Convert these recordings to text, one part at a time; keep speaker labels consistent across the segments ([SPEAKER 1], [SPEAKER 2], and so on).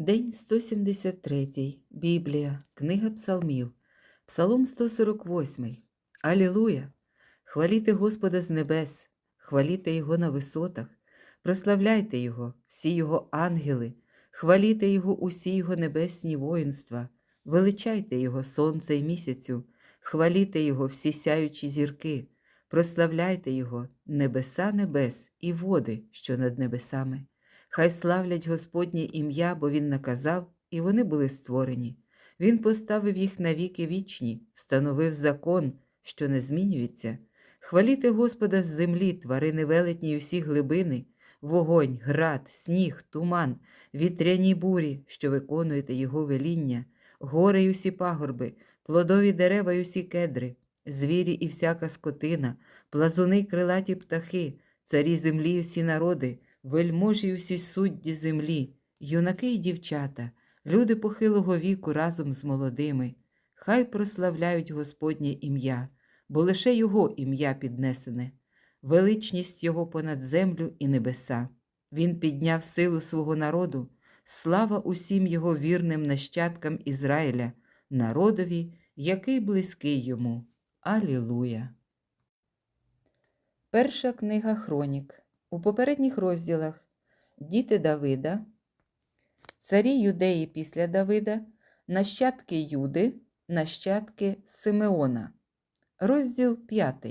[SPEAKER 1] День 173. Біблія. Книга Псалмів. Псалом 148. Алілуя! Хваліте Господа з небес, хваліте Його на висотах, прославляйте Його, всі Його ангели, хваліте Його усі Його небесні воїнства, величайте Його сонце і місяцю, хваліте Його всі сяючі зірки, прославляйте Його, небеса небес і води, що над небесами. Хай славлять Господнє ім'я, бо Він наказав, і вони були створені. Він поставив їх на віки вічні, встановив закон, що не змінюється. Хваліте Господа з землі, тварини велетні усі глибини, вогонь, град, сніг, туман, вітряні бурі, що виконуєте Його веління, гори й усі пагорби, плодові дерева й усі кедри, звірі і всяка скотина, плазуни крилаті птахи, царі землі й усі народи, вельможі усі судді землі, юнаки й дівчата, люди похилого віку разом з молодими, хай прославляють Господнє ім'я, бо лише Його ім'я піднесене, величність Його понад землю і небеса. Він підняв силу свого народу, слава усім його вірним нащадкам Ізраїля, народові, який близький йому. Алілуя. Перша книга Хронік. У попередніх розділах Діти Давида, Царі Юдеї після Давида, Нащадки Юди, Нащадки Симеона. Розділ 5.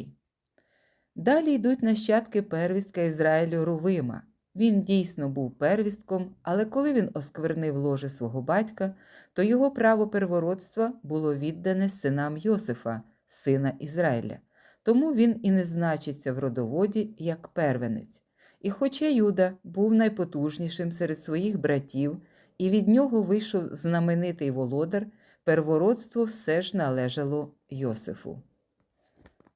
[SPEAKER 1] Далі йдуть нащадки первістка Ізраїлю Рувима. Він дійсно був первістком, але коли він осквернив ложе свого батька, то його право первородства було віддане синам Йосифа, сина Ізраїля. Тому він і не значиться в родоводі як первенець. І хоча Юда був найпотужнішим серед своїх братів, і від нього вийшов знаменитий володар, первородство все ж належало Йосифу.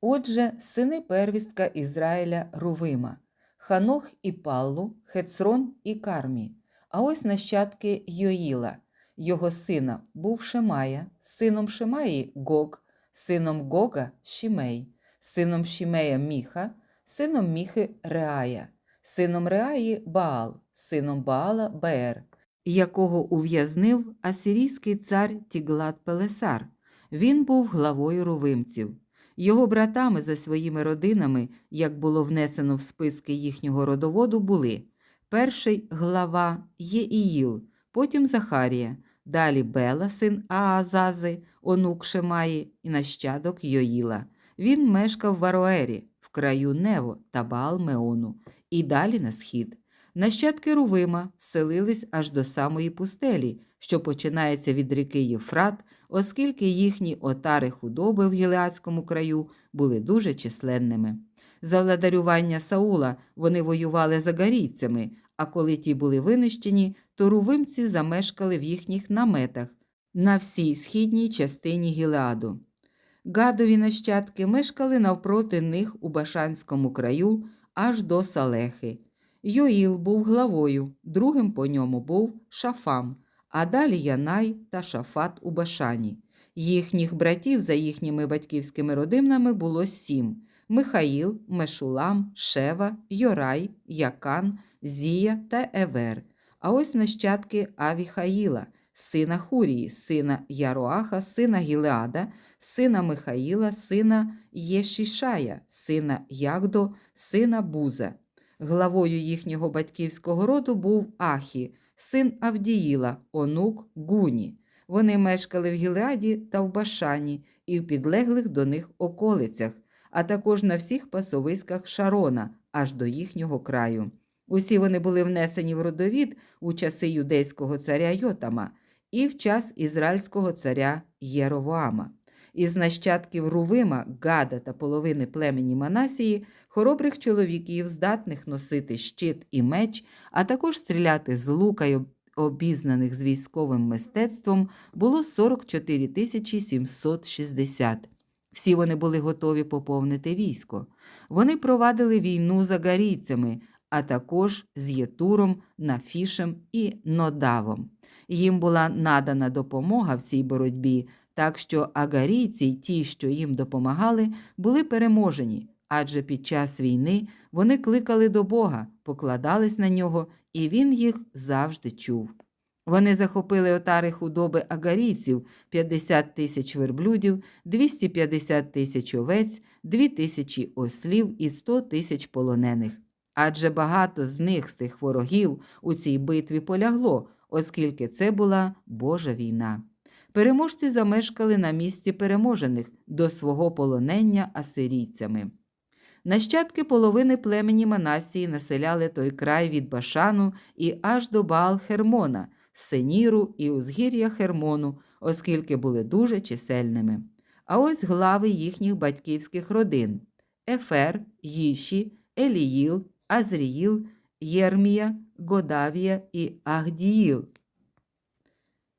[SPEAKER 1] Отже, сини первістка Ізраїля Рувима, Ханох і Паллу, Хецрон і Кармі, а ось нащадки Йоїла, його сина був Шемая, сином Шемаї Гог, сином Гога Шімей, сином Шімея Міха, сином Міхи Реая, сином Реаї Баал, сином Баала Беер, якого ув'язнив асирійський цар Тіглат Пелесар. Він був главою рувимців. Його братами за своїми родинами, як було внесено в списки їхнього родоводу, були перший глава Єіїл, потім Захарія, далі Бела, син Аазази, онук Шемаї і нащадок Йоїла. Він мешкав в Ароері, краю Нево та Баал-Меону, і далі на схід. Нащадки Рувима селились аж до самої пустелі, що починається від ріки Єфрат, оскільки їхні отари худоби в Гілеадському краю були дуже численними. За владарювання Саула вони воювали за гарійцями, а коли ті були винищені, то рувимці замешкали в їхніх наметах на всій східній частині Гілеаду. Гадові нащадки мешкали навпроти них у Башанському краю аж до Салехи. Йоїл був главою, другим по ньому був Шафам, а далі Янай та Шафат у Башані. Їхніх братів за їхніми батьківськими родинами було сім: Михаїл, Мешулам, Шева, Йорай, Якан, Зія та Евер. А ось нащадки Авіхаїла, сина Хурії, сина Яроаха, сина Гілеада, сина Михаїла, сина Єшішая, сина Ягдо, сина Буза. Главою їхнього батьківського роду був Ахі, син Авдіїла, онук Гуні. Вони мешкали в Гілеаді та в Башані і в підлеглих до них околицях, а також на всіх пасовиськах Шарона, аж до їхнього краю. Усі вони були внесені в родовід у часи юдейського царя Йотама і в час ізраїльського царя Єровоама. Із нащадків Рувима, Гада та половини племені Манасії, хоробрих чоловіків, здатних носити щит і меч, а також стріляти з лука й обізнаних з військовим мистецтвом, було 44 тисячі 760. Всі вони були готові поповнити військо. Вони провадили війну за гарійцями, а також з Єтуром, Нафішем і Нодавом. Їм була надана допомога в цій боротьбі, так що агарійці ті, що їм допомагали, були переможені, адже під час війни вони кликали до Бога, покладались на нього, і він їх завжди чув. Вони захопили отари худоби агарійців 50 тисяч верблюдів, 250 тисяч овець, 2 тисячі ослів і 100 тисяч полонених. Адже багато з них, з тих ворогів, у цій битві полягло, оскільки це була Божа війна. Переможці замешкали на місці переможених до свого полонення асирійцями. Нащадки половини племені Манасії населяли той край від Башану і аж до Баал-Хермона, Сеніру і узгір'я Хермону, оскільки були дуже чисельними. А ось глави їхніх батьківських родин Ефер, Їші, Еліїл, Азріїл, Єрмія, Годавія і Агдіїл.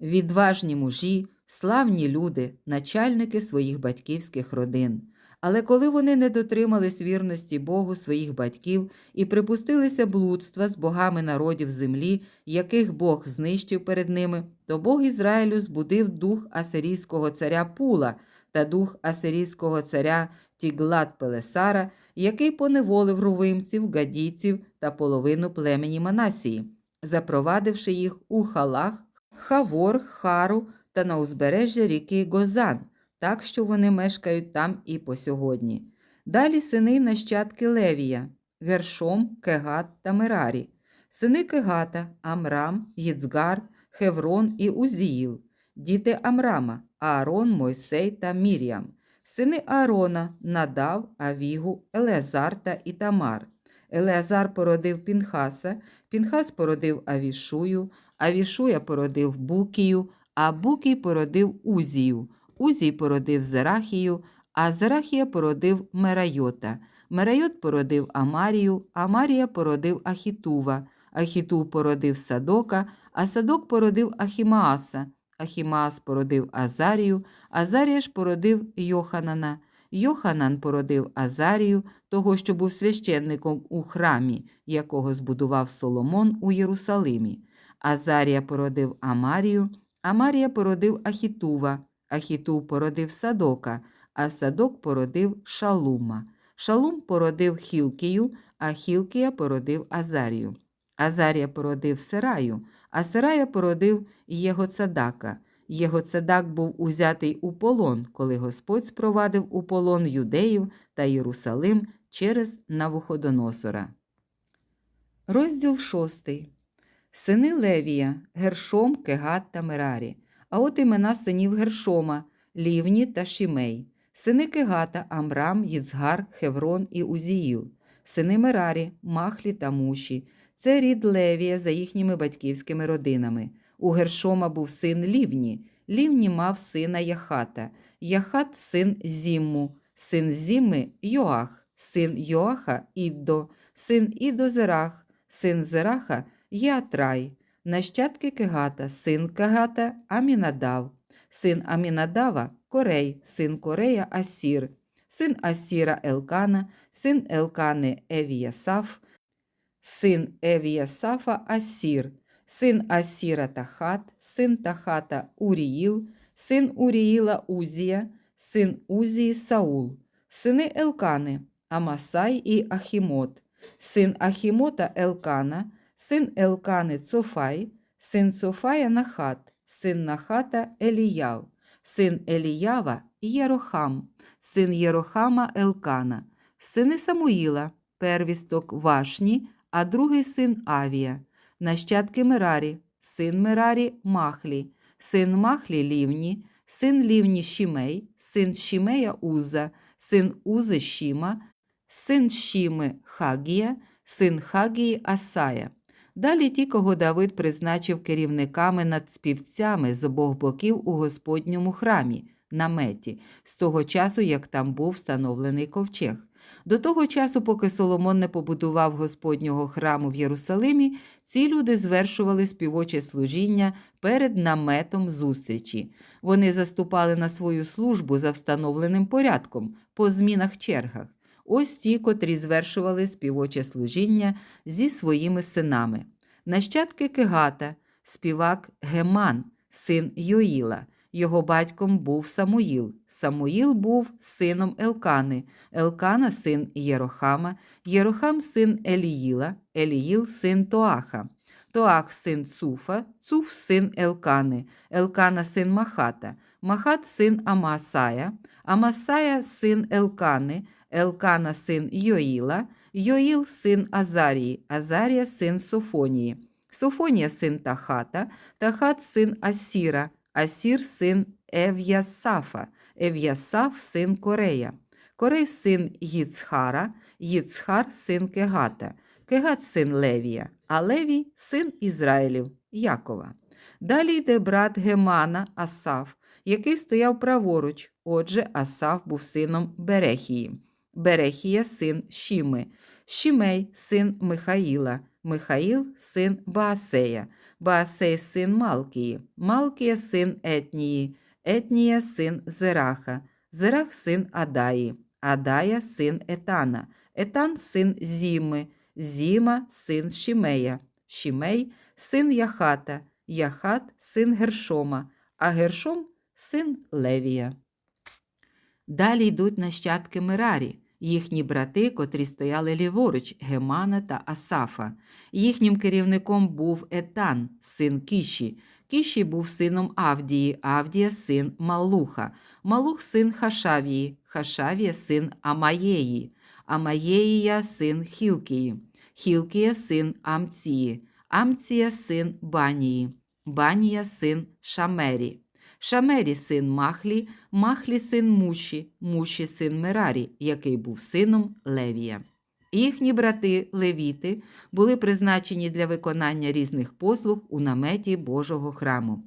[SPEAKER 1] Відважні мужі, славні люди, начальники своїх батьківських родин. Але коли вони не дотримались вірності Богу своїх батьків і припустилися блудства з богами народів землі, яких Бог знищив перед ними, то Бог Ізраїлю збудив дух асирійського царя Пула та дух асирійського царя Тіглат Пелесара, який поневолив рувимців, гадійців та половину племені Манасії, запровадивши їх у халах, Хавор, Хару та на узбережжя ріки Гозан так що вони мешкають там і по сьогодні. Далі сини нащадки Левія, Гершом, Кегат та Мерарі, сини Кегата, Амрам, Їцгар, Хеврон і Узіїл, діти Амрама, Аарон, Мойсей та Мір'ям, сини Аарона, Надав, Авігу, Елеазар та Ітамар. Елеазар породив Пінхаса, Пінхас породив Авішую, Авішуя породив Букію, а Букій породив Узію. Узій породив Зерахію, а Зерахія породив Мерайота. Мерайот породив Амарію, Амарія породив Ахітува, Ахітув породив Садока, а Садок породив Ахімааса, Ахімаас породив Азарію, Азарія ж породив Йоханана. Йоханан породив Азарію, того, що був священником у храмі, якого збудував Соломон у Єрусалимі. Азарія породив Амарію, Амарія породив Ахітува. Ахітув породив Садока, а Садок породив Шалума. Шалум породив Хілкію, а Хілкія породив Азарію. Азарія породив Сераю, а Серая породив Єгоцадака. Єгоцадак був узятий у полон, коли Господь спровадив у полон юдеїв та Єрусалим через Навуходоносора. Розділ шостий. Сини Левія, Гершом, Кегат та Мерарі. А от імена синів Гершома, Лівні та Шімей, сини Кегата, Амрам, Їцгар, Хеврон і Узіїл, сини Мерарі, Махлі та Муші. Це рід Левія за їхніми батьківськими родинами. У Гершома був син Лівні. Лівні мав сина Яхата, Яхат син Зімму, син Зімми Йоах, син Йоаха Іддо, син Ідо Зерах, син Зераха Ятрай нащадки Кегата, син Кегата Амінадав, син Амінадава Корей, син Корея Асір, син Асіра Елкана, син Елкани Евіясаф, син Евіясафа Асір, син Асіра Тахат, син Тахата Уріїл, син Уріїла Узія, син Узії Саул, сини Елкани, Амасай і Ахімот, син Ахімота Елкана син Елкани Цофай, син Цофая Нахат, син Нахата Еліяв, син Еліява Єрохам, син Єрохама Елкана, сини Самуїла, первісток Вашні, а другий син Авія, нащадки Мерарі, син Мерарі Махлі, син Махлі Лівні, син Лівні Шімей, син Шімея Уза, син Узи Шіма, син Шіми Хагія, син Хагії Асая. Далі ті, кого Давид призначив керівниками над співцями з обох боків у Господньому храмі, наметі, з того часу, як там був встановлений ковчег. До того часу, поки Соломон не побудував Господнього храму в Єрусалимі, ці люди звершували співоче служіння перед наметом зустрічі. Вони заступали на свою службу за встановленим порядком по змінах чергах. Ось ті, котрі звершували співоче служіння зі своїми синами. Нащадки Кегата, співак Геман, син Йоїла. Його батьком був Самуїл. Самуїл був сином Елкани, Елкана син Єрохама, Єрохам син Еліїла, Еліїл син Тоаха. Тоах син Цуфа, Цуф син Елкани, Елкана син Махата, Махат син Амасая, Амасая син Елкани, Елкана син Йоїла, Йоїл син Азарії, Азарія син Софонії, Софонія син Тахата, Тахат син Асіра, Асір син Ев'ясафа, Ев'ясаф син Корея, Корей син Їцхара, Їцхар син Кегата, Кегат син Левія, а Левій син Ізраїлів Якова. Далі йде брат Гемана Асаф, який стояв праворуч. Отже, Асаф був сином Берехії. Берехія син Шіми, Шімей син Михаїла, Михаїл син Баасея, Баасей син Малкії, Малкія син Етнії, Етнія син Зераха, Зерах син Адаї, Адая син Етана, Етан син Зіми, Зіма син Шімея, Шімей син Яхата, Яхат син Гершома, а Гершом син Левія. Далі йдуть нащадки Мерарі, їхні брати, котрі стояли ліворуч Гемана та Асафа. Їхнім керівником був Етан, син Кіші. Кіші був сином Авдії, Авдія син Малуха, Малух син Хашавії, Хашавія син Амаєї, Амаєїя син Хілкії, Хілкія син Амції, Амція син Банії, Банія син Шамері. Шамері син Махлі, Махлі син Муші, Муші син Мерарі, який був сином Левія. Їхні брати Левіти були призначені для виконання різних послуг у наметі Божого храму.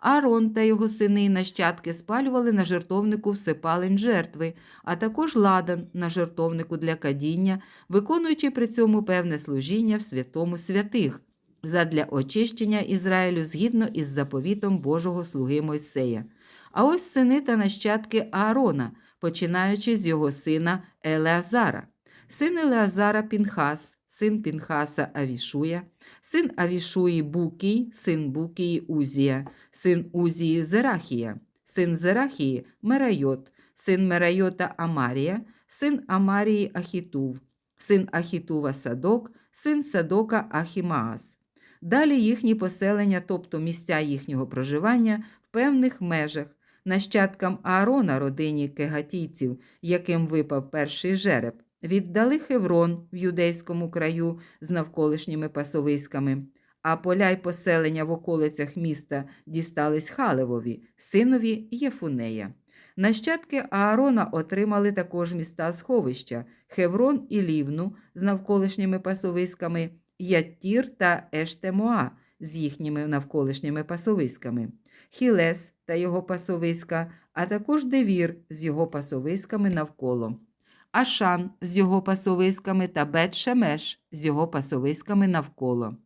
[SPEAKER 1] Аарон та його сини і нащадки спалювали на жертовнику всепалень жертви, а також ладан на жертовнику для кадіння, виконуючи при цьому певне служіння в святому святих задля очищення Ізраїлю згідно із заповітом Божого слуги Мойсея. А ось сини та нащадки Аарона, починаючи з його сина Елеазара. Син Елеазара Пінхас, син Пінхаса Авішуя, син Авішуї Букій, син Букії Узія, син Узії Зерахія, син Зерахії Мерайот, син Мерайота Амарія, син Амарії Ахітув, син Ахітува Садок, син Садока Ахімаас. Далі їхні поселення, тобто місця їхнього проживання в певних межах, нащадкам Аарона, родині кегатійців, яким випав перший жереб, віддали Хеврон в юдейському краю з навколишніми пасовиськами, а поля й поселення в околицях міста дістались Халевові, синові Єфунея. Нащадки Аарона отримали також міста сховища Хеврон і Лівну з навколишніми пасовиськами. Яттір та Ештемоа з їхніми навколишніми пасовиськами, Хілес та його пасовиська, а також Девір з його пасовиськами навколо, Ашан з його пасовиськами та Бет-Шемеш з його пасовиськами навколо.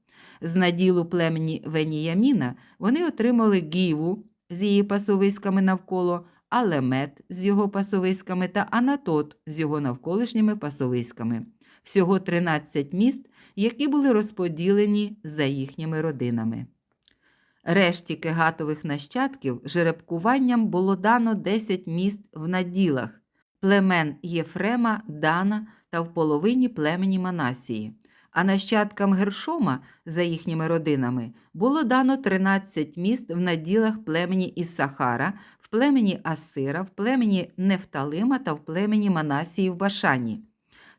[SPEAKER 1] З наділу племені Веніяміна вони отримали Гіву з її пасовиськами навколо, Алемет з його пасовиськами та Анатот з його навколишніми пасовиськами. Всього 13 міст які були розподілені за їхніми родинами. Решті кегатових нащадків жеребкуванням було дано 10 міст в наділах племен Єфрема, Дана та в половині племені Манасії. А нащадкам Гершома за їхніми родинами було дано 13 міст в наділах племені Іссахара, в племені Асира, в племені Нефталима та в племені Манасії в Башані.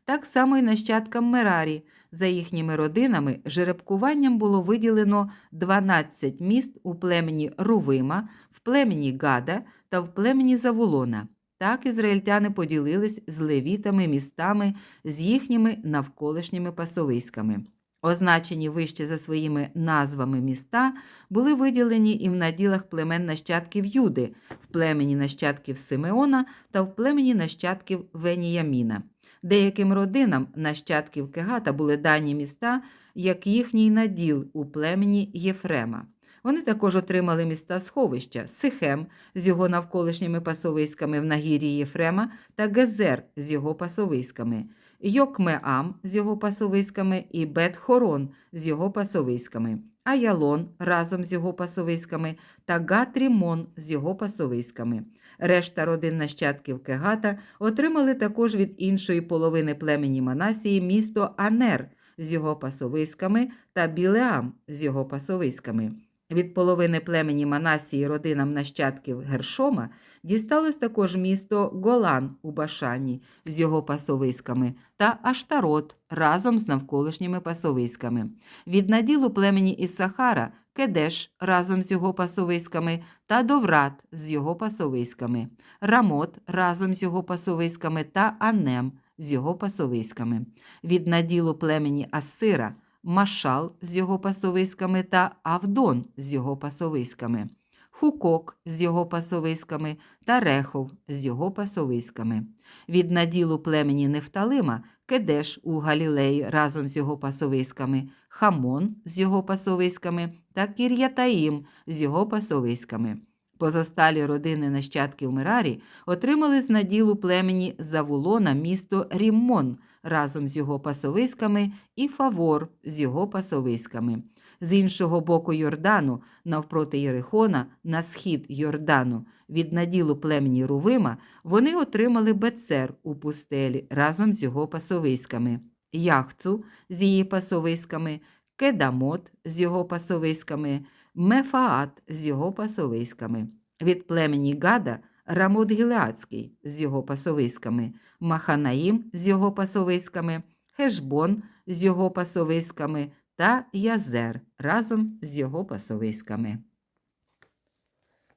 [SPEAKER 1] Так само й нащадкам Мерарі за їхніми родинами жеребкуванням було виділено 12 міст у племені Рувима, в племені Гада та в племені Заволона. Так ізраїльтяни поділились з левітами містами з їхніми навколишніми пасовиськами. Означені вище за своїми назвами міста були виділені і в наділах племен нащадків Юди, в племені нащадків Симеона та в племені нащадків Веніяміна. Деяким родинам нащадків Кегата були дані міста, як їхній наділ у племені Єфрема. Вони також отримали міста сховища Сихем з його навколишніми пасовиськами в нагір'ї Єфрема та Гезер з його пасовиськами, Йокмеам з його пасовиськами і Бет-Хорон з його пасовиськами, Аялон разом з його пасовиськами та Гатрімон з його пасовиськами. Решта родин нащадків Кегата отримали також від іншої половини племені Манасії місто Анер з його пасовиськами та Білеам з його пасовиськами. Від половини племені Манасії родинам нащадків Гершома дісталось також місто Голан у Башані з його пасовиськами та Аштарот разом з навколишніми пасовиськами. Від наділу племені Іссахара Кедеш разом з його пасовиськами та Доврат з його пасовиськами, Рамот разом з його пасовиськами та Анем з його пасовиськами. Від наділу племені Асира Машал з його пасовиськами та Авдон з його пасовиськами, Хукок з його пасовиськами та Рехов з його пасовиськами. Від наділу племені Нефталима Кедеш у Галілеї разом з його пасовиськами, Хамон з його пасовиськами та Кір'ятаїм з його пасовиськами. Позосталі родини нащадків Мерарі отримали з наділу племені Завулона місто Ріммон разом з його пасовиськами і Фавор з його пасовиськами. З іншого боку Йордану, навпроти Єрихона, на схід Йордану, від наділу племені Рувима, вони отримали Бецер у пустелі разом з його пасовиськами, Яхцу з її пасовиськами, Кедамот з його пасовиськами, Мефаат з його пасовиськами. Від племені Гада Рамот Гілеацький з його пасовиськами, Маханаїм з його пасовиськами, Хешбон з його пасовиськами та Язер разом з його пасовиськами.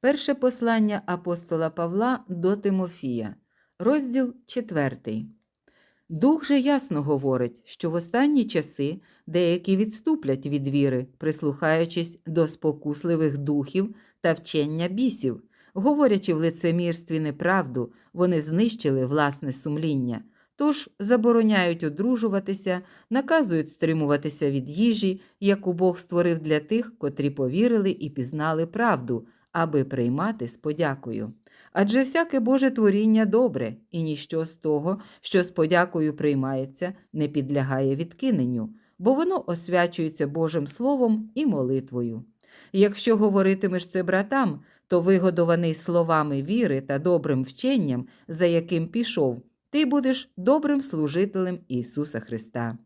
[SPEAKER 1] Перше послання апостола Павла до Тимофія, розділ 4. Дух же ясно говорить, що в останні часи деякі відступлять від віри, прислухаючись до спокусливих духів та вчення бісів, говорячи в лицемірстві неправду, вони знищили власне сумління. Тож забороняють одружуватися, наказують стримуватися від їжі, яку Бог створив для тих, котрі повірили і пізнали правду, аби приймати з подякою. Адже всяке Боже творіння добре, і ніщо з того, що з подякою приймається, не підлягає відкиненню, бо воно освячується Божим Словом і молитвою. Якщо говоритимеш це братам, то вигодований словами віри та добрим вченням, за яким пішов, ти будеш добрим служителем Ісуса Христа.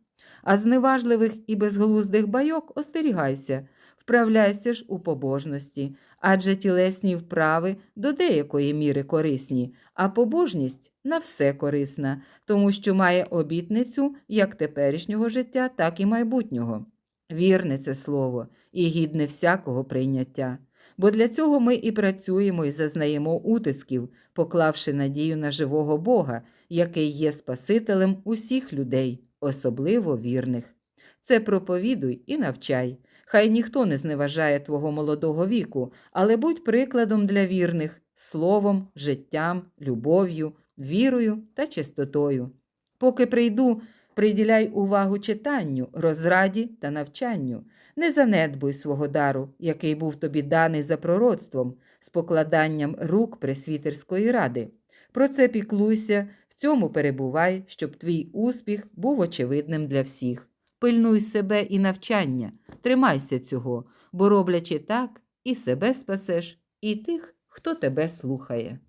[SPEAKER 1] А зневажливих і безглуздих байок остерігайся, вправляйся ж у побожності, адже тілесні вправи до деякої міри корисні, а побожність на все корисна, тому що має обітницю як теперішнього життя, так і майбутнього. Вірне це слово і гідне всякого прийняття. Бо для цього ми і працюємо і зазнаємо утисків, поклавши надію на живого Бога, який є Спасителем усіх людей, особливо вірних. Це проповідуй і навчай. Хай ніхто не зневажає твого молодого віку, але будь прикладом для вірних словом, життям, любов'ю, вірою та чистотою. Поки прийду, приділяй увагу читанню, розраді та навчанню. Не занедбуй свого дару, який був тобі даний за пророцтвом, з покладанням рук пресвітерської ради. Про це піклуйся, цьому перебувай, щоб твій успіх був очевидним для всіх. Пильнуй себе і навчання, тримайся цього, бо роблячи так, і себе спасеш, і тих, хто тебе слухає.